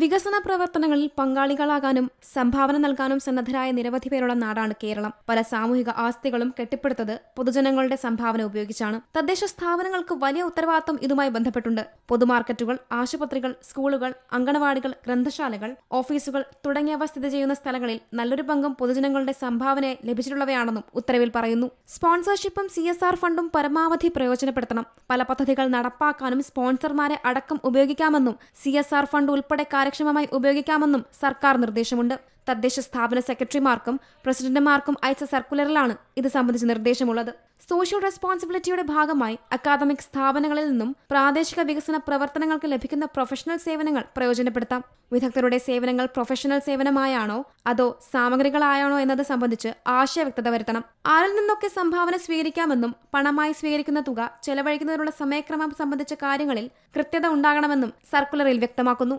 വികസന പ്രവർത്തനങ്ങളിൽ പങ്കാളികളാകാനും സംഭാവന നൽകാനും സന്നദ്ധരായ നിരവധി പേരുള്ള നാടാണ് കേരളം. പല സാമൂഹിക ആസ്തികളും കെട്ടിപ്പടുത്തത് പൊതുജനങ്ങളുടെ സംഭാവന ഉപയോഗിച്ചാണ്. തദ്ദേശ സ്ഥാപനങ്ങൾക്ക് വലിയ ഉത്തരവാദിത്തം ഇതുമായി ബന്ധപ്പെട്ടുണ്ട്. പൊതുമാർക്കറ്റുകൾ ആശുപത്രികൾ സ്കൂളുകൾ അങ്കണവാടികൾ ഗ്രന്ഥശാലകൾ ഓഫീസുകൾ തുടങ്ങിയവ സ്ഥിതി ചെയ്യുന്ന സ്ഥലങ്ങളിൽ നല്ലൊരു പങ്കും പൊതുജനങ്ങളുടെ സംഭാവനയായി ലഭിച്ചിട്ടുള്ളവയാണെന്നും ഉത്തരവിൽ പറയുന്നു. സ്പോൺസർഷിപ്പും സി ഫണ്ടും പരമാവധി പ്രയോജനപ്പെടുത്തണം. പല പദ്ധതികൾ നടപ്പാക്കാനും സ്പോൺസർമാരെ അടക്കം ഉപയോഗിക്കാമെന്നും സി ഫണ്ട് ഉൾപ്പെടെ കാര്യക്ഷമമായി ഉപയോഗിക്കാമെന്നും സർക്കാർ നിർദ്ദേശമുണ്ട്. തദ്ദേശ സ്ഥാപന സെക്രട്ടറിമാർക്കും പ്രസിഡന്റുമാർക്കും അയച്ച സർക്കുലറിലാണ് ഇത് സംബന്ധിച്ച് നിർദ്ദേശമുള്ളത്. സോഷ്യൽ റെസ്പോൺസിബിലിറ്റിയുടെ ഭാഗമായി അക്കാദമിക് സ്ഥാപനങ്ങളിൽ നിന്നും പ്രാദേശിക വികസന പ്രവർത്തനങ്ങൾക്ക് ലഭിക്കുന്ന പ്രൊഫഷണൽ സേവനങ്ങൾ പ്രയോജനപ്പെടുത്താം. വിദഗ്ധരുടെ സേവനങ്ങൾ പ്രൊഫഷണൽ സേവനമായാണോ അതോ സാമഗ്രികളായാണോ എന്നത് സംബന്ധിച്ച് ആശയ വ്യക്തത വരുത്തണം. ആരിൽ നിന്നൊക്കെ സംഭാവന സ്വീകരിക്കാമെന്നും പണമായി സ്വീകരിക്കുന്ന തുക ചെലവഴിക്കുന്നതിനുള്ള സമയക്രമം സംബന്ധിച്ച കാര്യങ്ങളിൽ കൃത്യത ഉണ്ടാകണമെന്നും സർക്കുലറിൽ വ്യക്തമാക്കുന്നു.